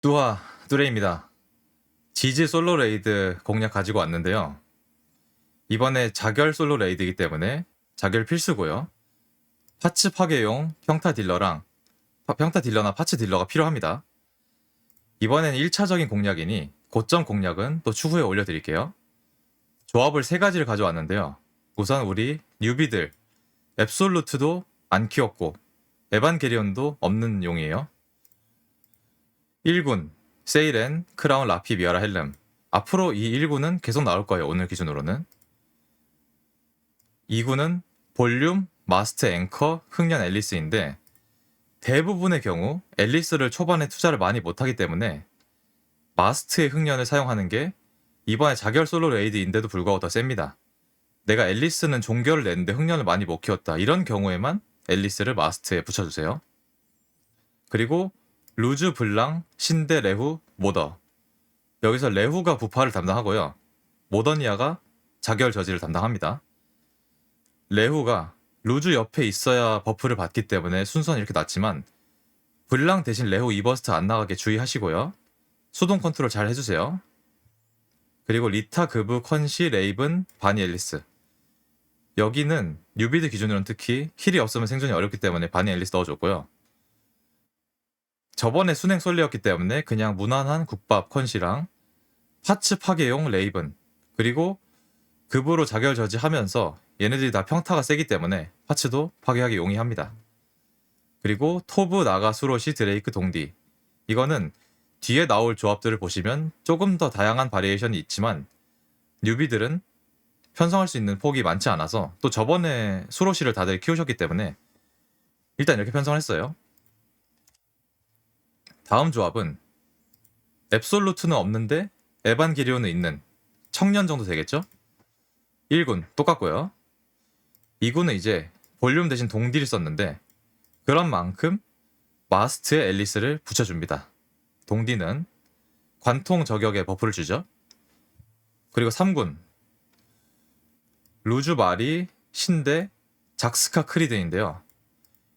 뚜하 뚜레입니다. 지지 솔로 레이드 공략 가지고 왔는데요. 이번에 자결 솔로 레이드이기 때문에 자결 필수고요. 파츠 파괴용 평타 딜러랑 파- 평타 딜러나 파츠 딜러가 필요합니다. 이번엔 1차적인 공략이니 고점 공략은 또 추후에 올려드릴게요. 조합을 세 가지를 가져왔는데요. 우선 우리 뉴비들 앱솔루트도 안 키웠고 에반게리온도 없는 용이에요. 1군 세일엔 크라운 라피 미아라 헬름. 앞으로 이 1군은 계속 나올 거예요 오늘 기준으로는. 2군은 볼륨 마스터 앵커 흥년 앨리스인데 대부분의 경우 앨리스를 초반에 투자를 많이 못하기 때문에 마스트의 흥년을 사용하는 게 이번에 자결 솔로 레이드인데도 불구하고 더 셉니다. 내가 앨리스는 종결을 냈는데 흥년을 많이 못 키웠다. 이런 경우에만 앨리스를 마스트에 붙여주세요. 그리고 루즈 블랑, 신데 레후, 모더. 여기서 레후가 부파를 담당하고요. 모더니아가 자결 저지를 담당합니다. 레후가 루즈 옆에 있어야 버프를 받기 때문에 순서는 이렇게 낮지만 블랑 대신 레후 이버스트 안 나가게 주의하시고요. 수동 컨트롤 잘 해주세요. 그리고 리타, 그브, 컨시, 레이븐, 바니 앨리스. 여기는 뉴비드 기준으로는 특히 힐이 없으면 생존이 어렵기 때문에 바니 앨리스 넣어줬고요. 저번에 순행 솔리였기 때문에 그냥 무난한 국밥 컨시랑 파츠 파괴용 레이븐 그리고 급으로 자결 저지하면서 얘네들이 다 평타가 세기 때문에 파츠도 파괴하기 용이합니다. 그리고 토브 나가 수로시 드레이크 동디 이거는 뒤에 나올 조합들을 보시면 조금 더 다양한 바리에이션이 있지만 뉴비들은 편성할 수 있는 폭이 많지 않아서 또 저번에 수로시를 다들 키우셨기 때문에 일단 이렇게 편성했어요. 다음 조합은 앱솔루트는 없는데 에반게리온은 있는 청년 정도 되겠죠? 1군 똑같고요. 2군은 이제 볼륨 대신 동딜을 썼는데 그런 만큼 마스트에 앨리스를 붙여줍니다. 동디는 관통 저격에 버프를 주죠. 그리고 3군 루즈 마리, 신데, 작스카 크리드인데요.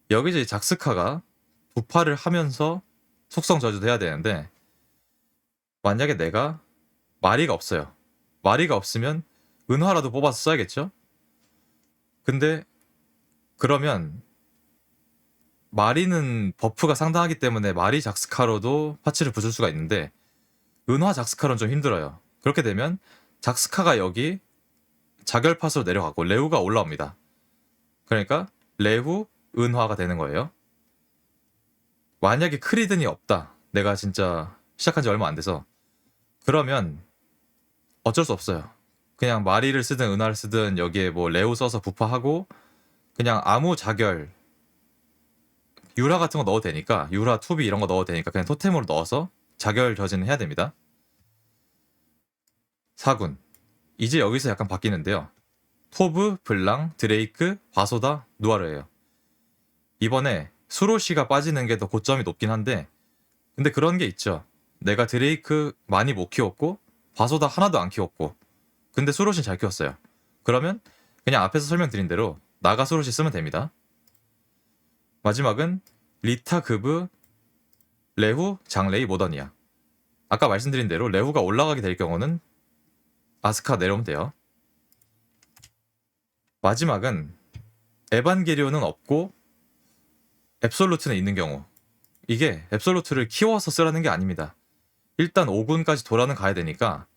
여기서 이 작스카가 부파를 하면서 속성 저주도 해야 되는데 만약에 내가 마리가 없어요. 마리가 없으면 은화라도 뽑아서 써야겠죠? 근데 그러면 마리는 버프가 상당하기 때문에 마리 작스카로도 파츠를 붙일 수가 있는데 은화 작스카로는 좀 힘들어요. 그렇게 되면 작스카가 여기 자결팟으로 내려가고 레후가 올라옵니다. 그러니까 레후 은화가 되는 거예요. 만약에 크리든이 없다. 내가 진짜 시작한 지 얼마 안 돼서. 그러면 어쩔 수 없어요. 그냥 마리를 쓰든 은하를 쓰든 여기에 뭐 레오 써서 부파하고 그냥 아무 자결 유라 같은 거 넣어도 되니까 유라 투비 이런 거 넣어도 되니까 그냥 토템으로 넣어서 자결 저지는 해야 됩니다. 4군 이제 여기서 약간 바뀌는데요. 토브, 블랑, 드레이크, 바소다, 누아르예요. 이번에 수로시가 빠지는 게 더 고점이 높긴 한데 근데 그런 게 있죠. 내가 드레이크 많이 못 키웠고 바소다 하나도 안 키웠고 근데 수로시 잘 키웠어요. 그러면 그냥 앞에서 설명드린 대로 나가 수로시 쓰면 됩니다. 마지막은 리타 그브 레후 장레이 모더니아. 아까 말씀드린 대로 레후가 올라가게 될 경우는 아스카 내려오면 돼요. 마지막은 에반게리온은 없고 앱솔루트는 있는 경우 이게 앱솔루트를 키워서 쓰라는 게 아닙니다. 일단 5군까지 돌아는 가야 되니까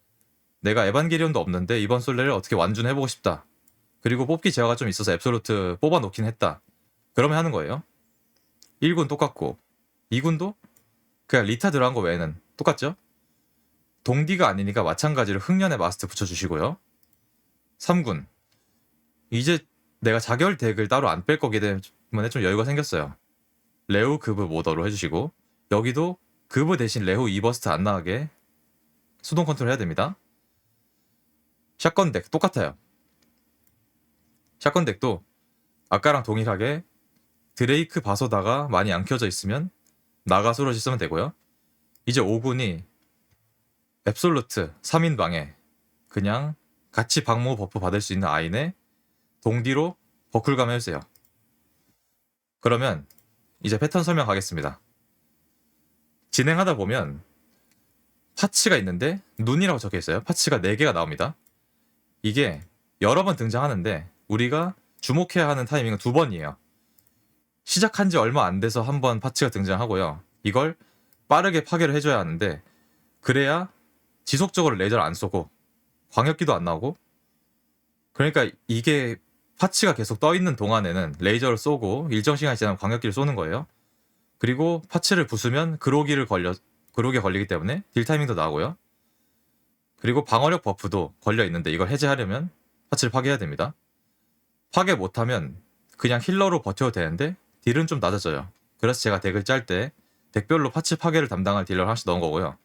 내가 에반게리온도 없는데 이번 솔레를 어떻게 완준해보고 싶다. 그리고 뽑기 제어가 좀 있어서 앱솔루트 뽑아놓긴 했다. 그러면 하는 거예요. 1군 똑같고 2군도 그냥 리타 들어간 거 외에는 똑같죠? 동디가 아니니까 마찬가지로 흥년의 마스터 붙여주시고요. 3군 이제 내가 자결 덱을 따로 안 뺄 거기 때문에 좀 여유가 생겼어요. 레오 그브 모더로 해주시고 여기도 그브 대신 레오 이버스트 안 나가게 수동 컨트롤 해야 됩니다. 샷건 덱 똑같아요. 샷건 덱도 아까랑 동일하게 드레이크 바소다가 많이 안 켜져 있으면 나가 수로시 쓰면 되고요. 이제 5군이 앱솔루트 3인방에 그냥 같이 방모 버프 받을 수 있는 아인에 동디로 버클감 해주세요. 그러면 이제 패턴 설명 가겠습니다. 진행하다 보면 파츠가 있는데 눈이라고 적혀 있어요. 파츠가 4개가 나옵니다. 이게 여러 번 등장하는데 우리가 주목해야 하는 타이밍은 두 번이에요. 시작한 지 얼마 안 돼서 한 번 파츠가 등장하고요. 이걸 빠르게 파괴를 해줘야 하는데 그래야 지속적으로 레이저를 안 쏘고 광역기도 안 나오고 그러니까 이게 파츠가 계속 떠 있는 동안에는 레이저를 쏘고 일정 시간이 지나면 광역기를 쏘는 거예요. 그리고 파츠를 부수면 그로기를 걸려 그로기에 걸리기 때문에 딜 타이밍도 나오고요. 그리고 방어력 버프도 걸려 있는데 이걸 해제하려면 파츠를 파괴해야 됩니다. 파괴 못하면 그냥 힐러로 버텨도 되는데 딜은 좀 낮아져요. 그래서 제가 덱을 짤 때 덱별로 파츠 파괴를 담당할 딜러를 하나씩 넣은 거고요.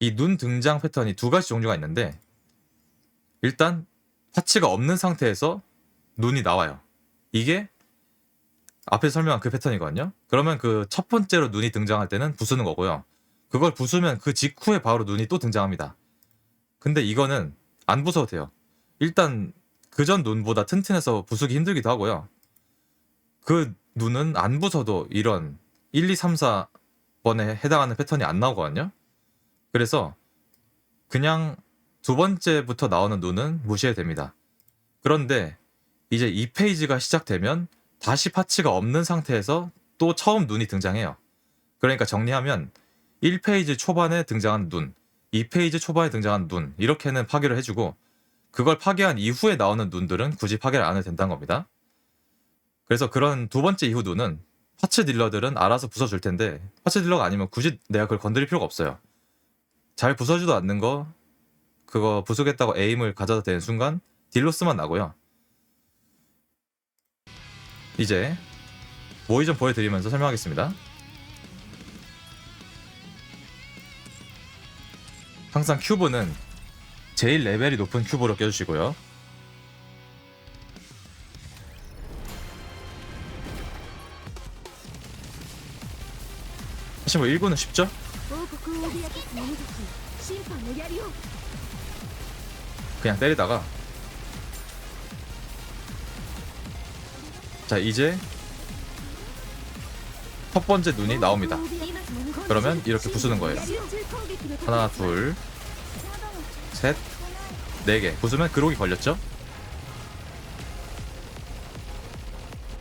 이 눈 등장 패턴이 두 가지 종류가 있는데 일단 파츠가 없는 상태에서 눈이 나와요. 이게 앞에 설명한 그 패턴이거든요. 그러면 그 첫 번째로 눈이 등장할 때는 부수는 거고요. 그걸 부수면 그 직후에 바로 눈이 또 등장합니다. 근데 이거는 안 부숴도 돼요. 일단 그 전 눈보다 튼튼해서 부수기 힘들기도 하고요. 그 눈은 안 부숴도 이런 1, 2, 3, 4번에 해당하는 패턴이 안 나오거든요. 그래서 그냥 두 번째부터 나오는 눈은 무시해도 됩니다. 그런데 이제 2페이지가 시작되면 다시 파츠가 없는 상태에서 또 처음 눈이 등장해요. 그러니까 정리하면 1페이지 초반에 등장한 눈, 2페이지 초반에 등장한 눈 이렇게는 파괴를 해주고 그걸 파괴한 이후에 나오는 눈들은 굳이 파괴를 안 해도 된다는 겁니다. 그래서 그런 두 번째 이후 눈은 파츠 딜러들은 알아서 부숴줄 텐데 파츠 딜러가 아니면 굳이 내가 그걸 건드릴 필요가 없어요. 잘 부숴지도 않는 거 그거 부수겠다고 에임을 가져다 대는 순간 딜로스만 나고요. 이제 모의 좀 보여드리면서 설명하겠습니다. 항상 큐브는 제일 레벨이 높은 큐브로 껴주시고요. 사실 뭐 1구는 쉽죠? 그냥 때리다가 자 이제 첫 번째 눈이 나옵니다. 그러면 이렇게 부수는 거예요. 하나, 둘, 셋, 네 개. 부수면 그록이 걸렸죠?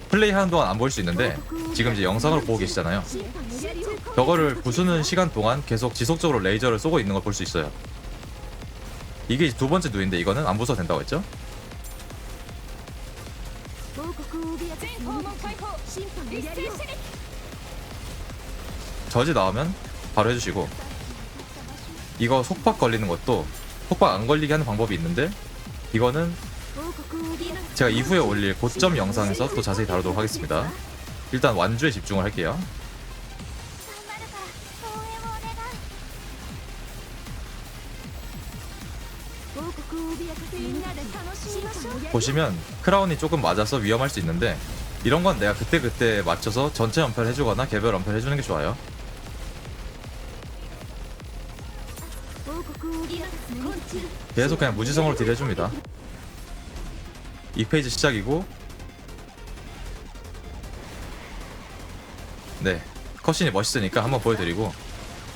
플레이하는 동안 안 보일 수 있는데 지금 이제 영상으로 보고 계시잖아요. 저거를 부수는 시간 동안 계속 지속적으로 레이저를 쏘고 있는 걸 볼 수 있어요. 이게 두 번째 누인데 이거는 안 부숴도 된다고 했죠? 저지 나오면 바로 해주시고 이거 속박 걸리는 것도 속박 안 걸리게 하는 방법이 있는데 이거는 제가 이후에 올릴 고점 영상에서 또 자세히 다루도록 하겠습니다. 일단 완주에 집중을 할게요. 보시면 크라운이 조금 맞아서 위험할 수 있는데 이런 건 내가 그때그때 맞춰서 전체 연패를 해주거나 개별 연패를 해주는 게 좋아요. 계속 그냥 무지성으로 딜해줍니다. 2페이지 시작이고 네 컷신이 멋있으니까 한번 보여드리고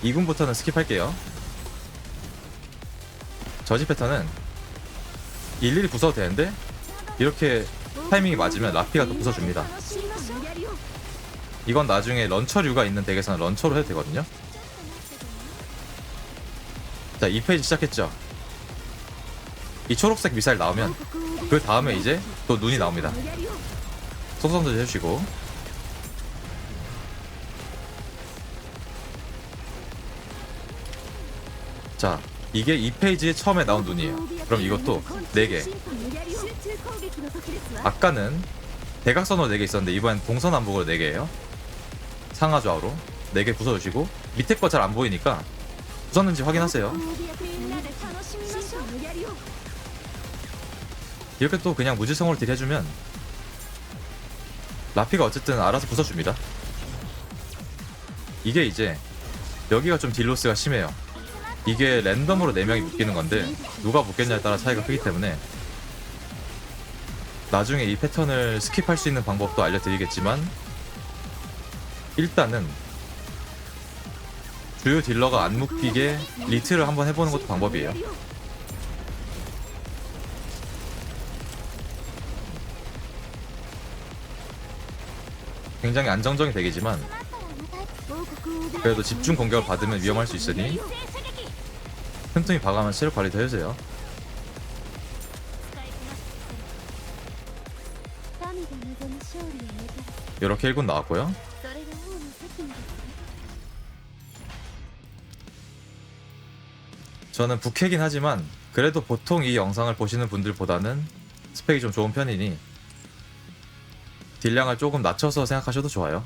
2군부터는 스킵할게요. 저지 패턴은 일일이 부숴도 되는데 이렇게 타이밍이 맞으면 라피가 또 부숴줍니다. 이건 나중에 런처류가 있는 덱에서는 런처로 해도 되거든요. 자, 2페이지 시작했죠. 이 초록색 미사일 나오면 그 다음에 이제 또 눈이 나옵니다. 소성도 해주시고 자 이게 2페이지에 처음에 나온 눈이에요. 그럼 이것도 4개. 아까는 대각선으로 4개 있었는데 이번엔 동서남북으로 4개예요. 상하 좌우로 4개 부숴주시고 밑에 거 잘 안 보이니까 부쉈는지 확인하세요. 이렇게 또 그냥 무지성으로 딜해주면 라피가 어쨌든 알아서 부숴줍니다. 이게 이제 여기가 좀 딜로스가 심해요. 이게 랜덤으로 4명이 묶이는 건데 누가 묶겠냐에 따라 차이가 크기 때문에 나중에 이 패턴을 스킵할 수 있는 방법도 알려드리겠지만 일단은 주요 딜러가 안 묶이게 리트를 한번 해보는 것도 방법이에요. 굉장히 안정적인 덱이지만 그래도 집중 공격을 받으면 위험할 수 있으니 틈틈이 박아면 체력 관리 더 해주세요. 이렇게 1군 나왔고요. 저는 북핵이긴 하지만 그래도 보통 이 영상을 보시는 분들보다는 스펙이 좀 좋은 편이니 딜량을 조금 낮춰서 생각하셔도 좋아요.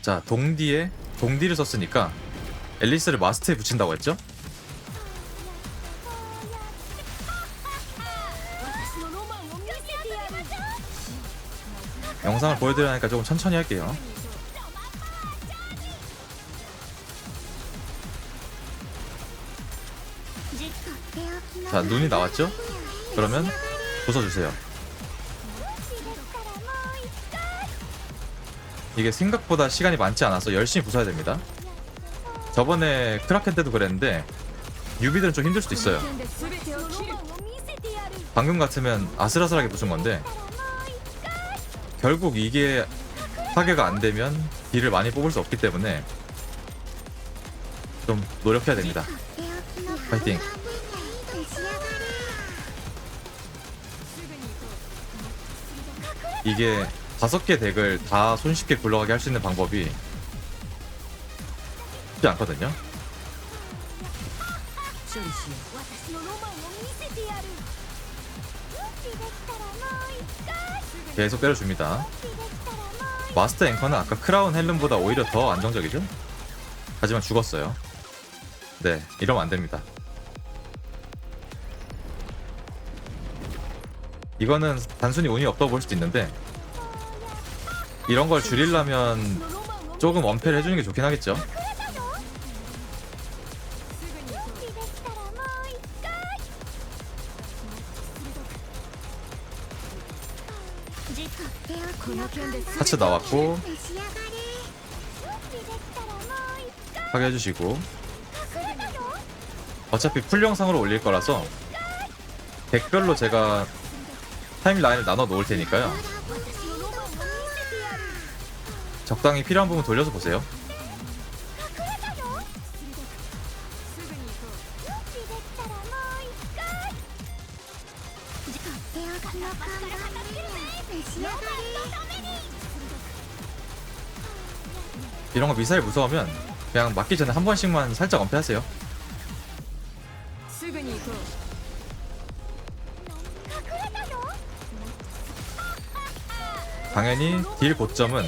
자, 동디에 동디를 썼으니까 앨리스를 마스트에 붙인다고 했죠? 영상을 보여드려야하니까 조금 천천히 할게요 자 눈이 나왔죠? 그러면 부숴주세요 이게 생각보다 시간이 많지 않아서 열심히 부숴야 됩니다 저번에 크라켄 때도 그랬는데 유비들은 좀 힘들 수도 있어요. 방금 같으면 아슬아슬하게 붙은 건데 결국 이게 파괴가 안 되면 딜을 많이 뽑을 수 없기 때문에 좀 노력해야 됩니다. 파이팅. 이게 다섯 개 덱을 다 손쉽게 굴러가게 할 수 있는 방법이 쉽지 않거든요. 계속 때려줍니다. 마스터 앵커는 아까 크라운 헬름보다 오히려 더 안정적이죠? 하지만 죽었어요. 네, 이러면 안 됩니다. 이거는 단순히 운이 없다고 볼 수도 있는데 이런 걸 줄이려면 조금 원패를 해주는 게 좋긴 하겠죠. 하츠 나왔고 파괴해주시고 어차피 풀 영상으로 올릴 거라서 덱별로 제가 타임라인을 나눠 놓을 테니까요. 적당히 필요한 부분 돌려서 보세요. 이런 거 미사일 무서우면 그냥 맞기 전에 한 번씩만 살짝 언패하세요. 당연히 딜 고점은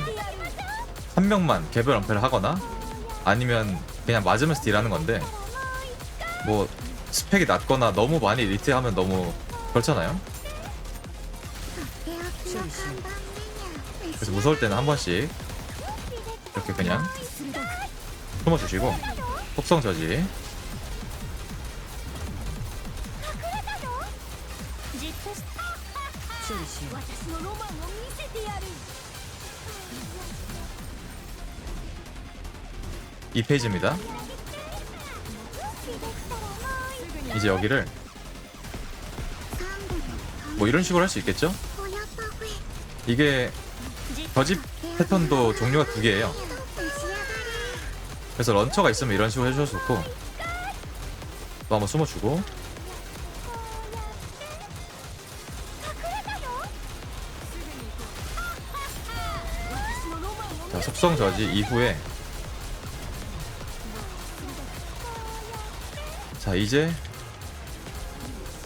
한 명만 개별 언패를 하거나 아니면 그냥 맞으면서 딜하는 건데 뭐 스펙이 낮거나 너무 많이 리트하면 너무 그렇잖아요. 그래서 무서울 때는 한 번씩 이렇게 그냥 숨어주시고 폭성 저지 이페이지입니다 이제 여기를 뭐 이런 식으로 할 수 있겠죠? 이게 저집 패턴도 종류가 두 개예요. 그래서 런처가 있으면 이런 식으로 해주셔도 좋고. 또 한번 숨어주고. 자 속성 저지 이후에. 자 이제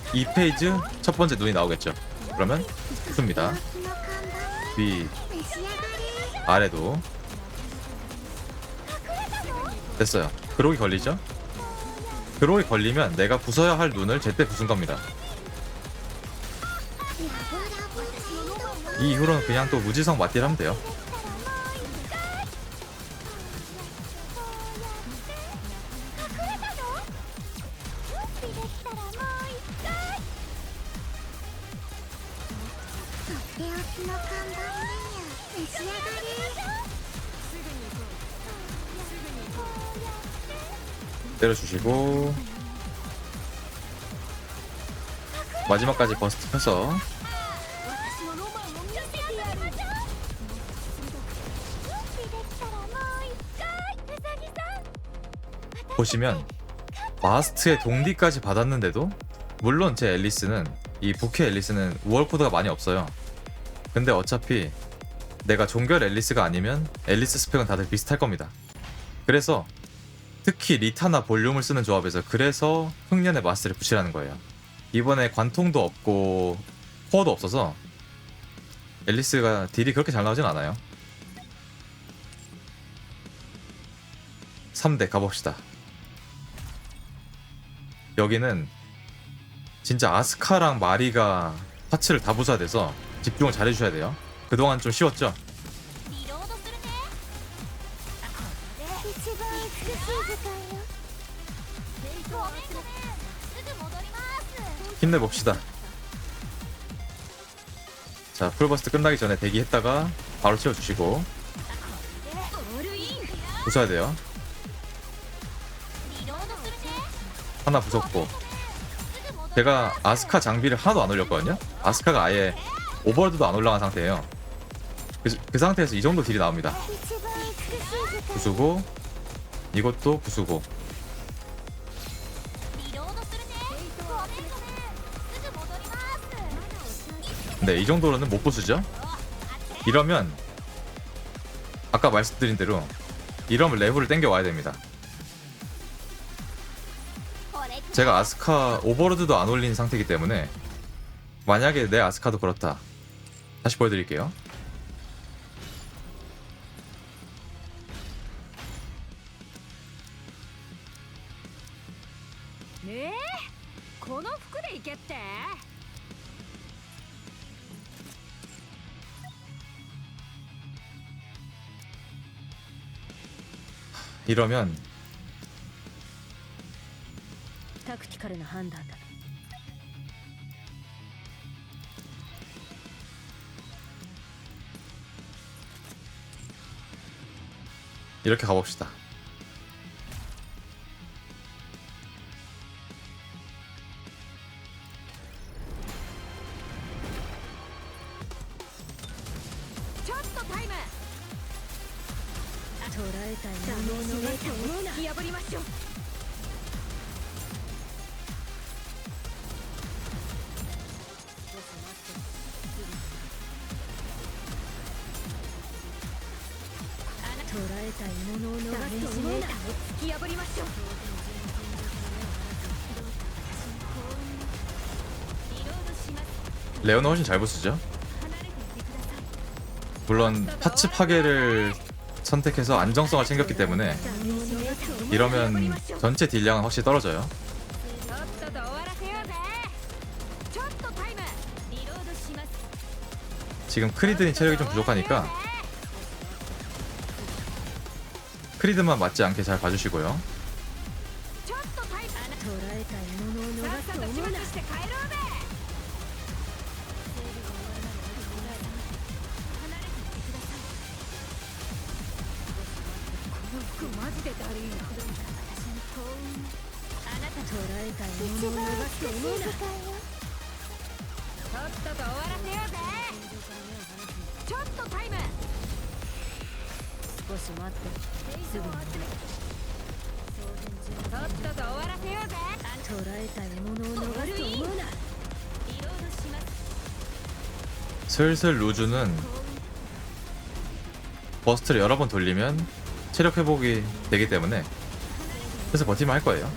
2페이지 첫 번째 눈이 나오겠죠. 그러면 씁니다. 위 아래도 됐어요. 그록이 걸리죠? 그록이 걸리면 내가 부숴야 할 눈을 제때 부순 겁니다. 이 이후로는 그냥 또 무지성 맞딜 하면 돼요 때려주시고. 마지막까지 버스트 펴서. 보시면 마스트의 동디까지 받았는데도 물론 제 앨리스는 이 부캐 앨리스는 우월 코드가 많이 없어요. 근데 어차피 내가 종결 앨리스가 아니면 앨리스 스펙은 다들 비슷할 겁니다. 그래서 특히 리타나 볼륨을 쓰는 조합에서 그래서 흑년의 마스트를 붙이라는 거예요. 이번에 관통도 없고 코어도 없어서 앨리스가 딜이 그렇게 잘 나오진 않아요. 3대 가봅시다. 여기는 진짜 아스카랑 마리가 파츠를 다 부숴야 돼서 집중을 잘 해주셔야 돼요. 그동안 좀 쉬웠죠? 힘내봅시다. 자, 풀버스트 끝나기 전에 대기했다가 바로 채워주시고 부숴야 돼요. 하나 부쉈고 제가 아스카 장비를 하나도 안 올렸거든요. 아스카가 아예 오버월드도 안 올라간 상태예요. 그, 그 상태에서 이 정도 딜이 나옵니다. 부수고 이것도 부수고 이 정도로는 못 부수죠? 이러면 아까 말씀드린 대로 이러면 레브를 땡겨 와야 됩니다. これ 제가 아스카 오버로드도 안 올린 상태이기 때문에 만약에 내 아스카도 그렇다. 다시 보여드릴게요. ねえこの服で行けって 이러면 이렇게 가봅시다. 捉えたいものを逃すと思うな突き破りましょうリロードします 레오는 훨씬 잘 부수죠? 離れていてください 물론 파츠 파괴를 선택해서 안정성을 챙겼기 때문에 이러면 전체 딜량은 확실히 떨어져요. ちょっとで終わらせようぜちょっとタイムリロードします 지금 크리드니 체력이 좀 부족하니까 크리드만 맞지 않게 잘 봐주시고요. 少し待ってすぐに戻るとっとと終わらせようぜ捉えた獲物を逃すと思うなリロードします 슬슬 루즈는 버스트를 여러 번 돌리면 체력 회복이 되기 때문에 그래서 버티면 할 거예요.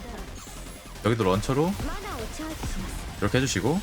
여기도 런처로 マナをチャージします 이렇게 해주시고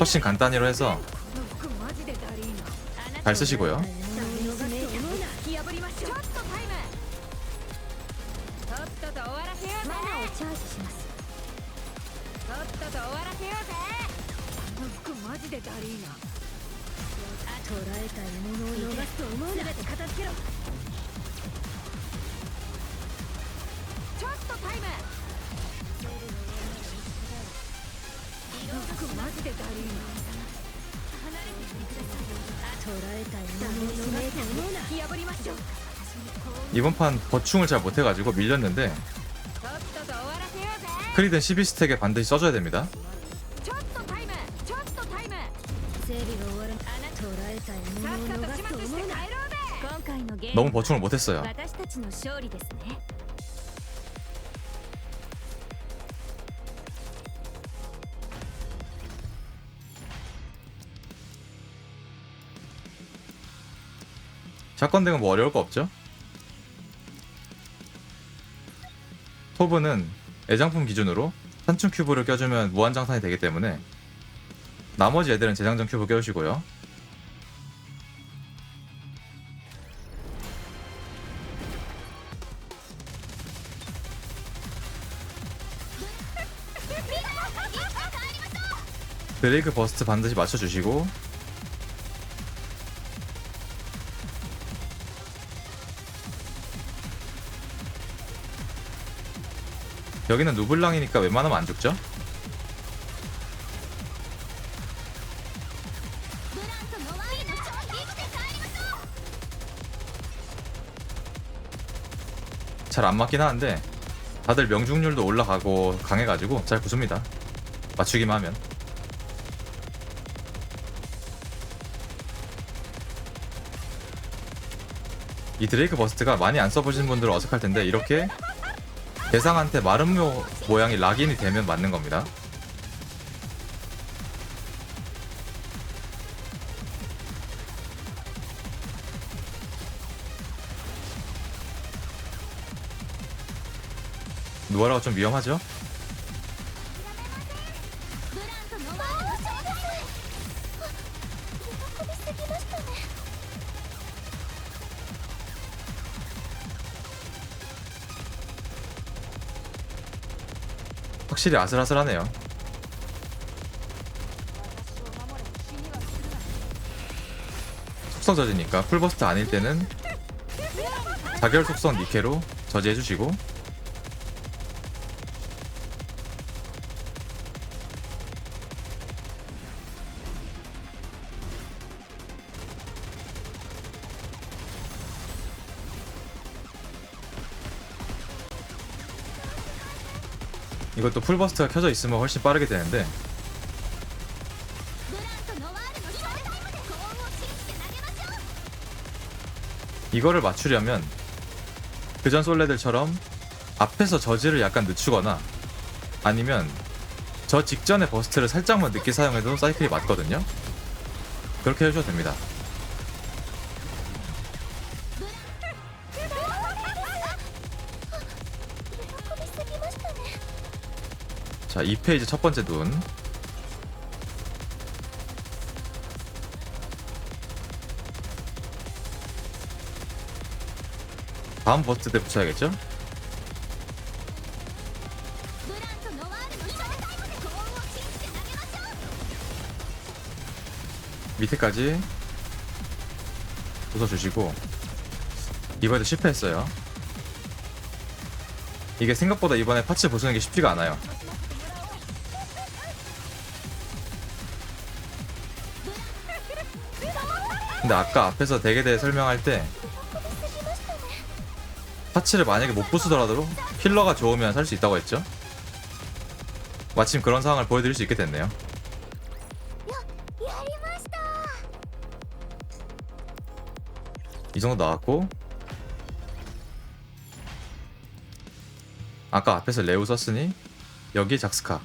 훨씬 간단히로 해서 잘 쓰시고요. 초반 버충을 잘 못해가지고 밀렸는데 크리든 12스택에 반드시 써줘야 됩니다 너무 버충을 못했어요 작건대은뭐 어려울 거 없죠? 토브는 애장품 기준으로 산충 큐브를 껴주면 무한장산이 되기 때문에 나머지 애들은 재장전 큐브 껴주시고요. 드레이크 버스트 반드시 맞춰주시고 여기는 누블랑이니까 웬만하면 안 죽죠? 잘 안 맞긴 하는데 다들 명중률도 올라가고 강해가지고 잘 부숩니다 맞추기만 하면 이 드레이크 버스트가 많이 안 써보신 분들은 어색할 텐데 이렇게 대상한테 마름모 모양이 락인이 되면 맞는 겁니다. 누아라가 좀 위험하죠? 확실히 아슬아슬하네요. 속성 저지니까 풀버스트 아닐 때는 자결 속성 니케로 저지해주시고 그리고 또 풀버스트가 켜져 있으면 훨씬 빠르게 되는데. 이거를 맞추려면 그전 솔레들처럼 앞에서 저지를 약간 늦추거나 아니면 저 직전에 버스트를 살짝만 늦게 사용해도 사이클이 맞거든요. 그렇게 해주셔도 됩니다. 자, 2페이지 첫 번째 눈. 다음 버스 때 붙여야겠죠? 밑에까지 웃어주시고 이번에도 실패했어요 이게 생각보다 이번에 파츠 보수는 게 쉽지가 않아요 근데 아까 앞에서 덱에 대해 설명할 때 파츠를 만약에 못 부수더라도 힐러가 좋으면 살 수 있다고 했죠? 마침 그런 상황을 보여드릴 수 있게 됐네요. 이 정도 나왔고 아까 앞에서 레오 썼으니 여기 작스카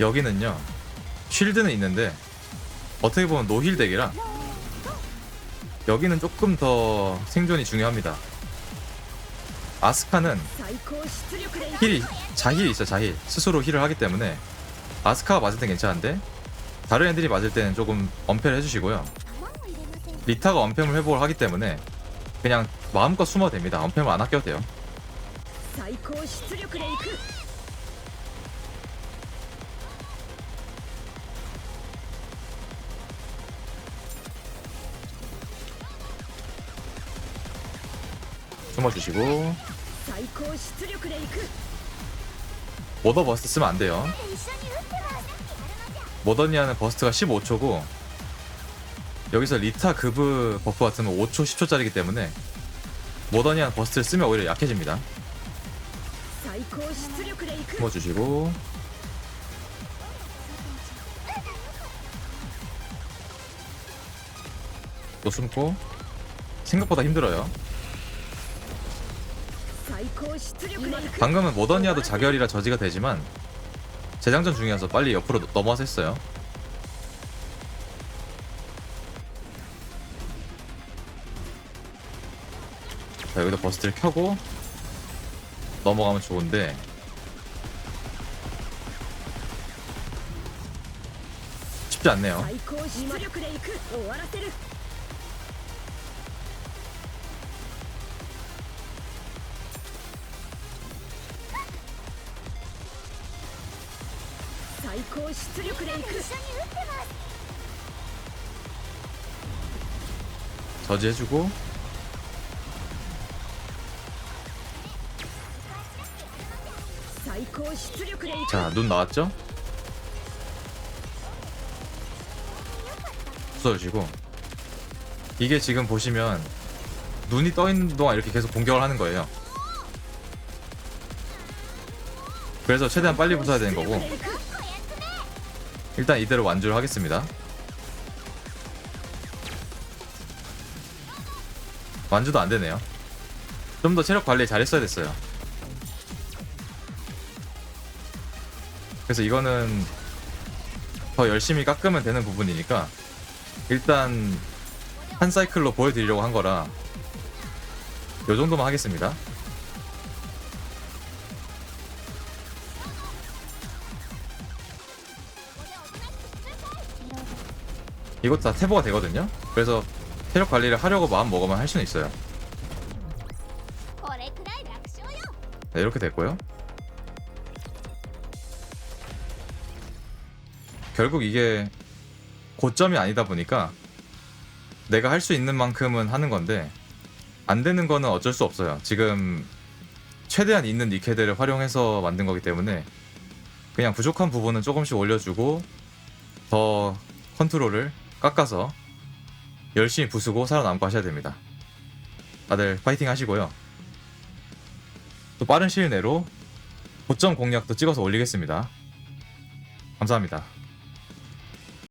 여기는요 쉴드는 있는데 어떻게 보면 노힐 덱이라 여기는 조금 더 생존이 중요합니다. 아스카는 힐이 자힐이 있어 자힐. 스스로 힐을 하기 때문에 아스카가 맞을 땐 괜찮은데 다른 애들이 맞을 때는 조금 엄폐를 해주시고요. 리타가 엄폐물 회복을 하기 때문에 그냥 마음껏 숨어도 됩니다. 엄폐물 안 아껴도 돼요. 숨어주시고. 모더 버스트 쓰면 안 돼요. 모더니아는 버스트가 15초고 여기서 리타 그브 버프 같으면 5초 10초짜리기 때문에 모더니아 버스트를 쓰면 오히려 약해집니다. 숨어주시고. 또 숨고. 생각보다 힘들어요. 방금은 모더니아도 자결이라 저지가 되지만 재장전 중이어서 빨리 옆으로 넘어와서 했어요. 자 여기다 버스트를 켜고 넘어가면 좋은데 쉽지 않네요 最高出力でいく終わらせる最高出力でいく一緒に打ってます 저지해주고 자 最高出力でいく 자 눈 나왔죠? 부숴주시고 이게 지금 보시면 눈이 떠 있는 동안 이렇게 계속 공격을 하는 거예요. 그래서 최대한 빨리 부숴야 되는 거고 出力でいく 일단 이대로 완주를 하겠습니다. 완주도 안 되네요. 좀 더 체력 관리 잘했어야 됐어요. 그래서 이거는 더 열심히 깎으면 되는 부분이니까 일단 한 사이클로 보여드리려고 한 거라 요 정도만 하겠습니다. 이것도 다 태보가 되거든요. 그래서 체력 관리를 하려고 마음 먹으면 할 수는 있어요. 네, 이렇게 됐고요. 결국 이게 고점이 아니다 보니까 내가 할 수 있는 만큼은 하는 건데 안 되는 거는 어쩔 수 없어요. 지금 최대한 있는 니케드를 활용해서 만든 거기 때문에 그냥 부족한 부분은 조금씩 올려주고 더 컨트롤을 깎아서 열심히 부수고 살아남고 하셔야 됩니다. 다들 파이팅 하시고요. 또 빠른 시일 내로 고점 공략도 찍어서 올리겠습니다. 감사합니다.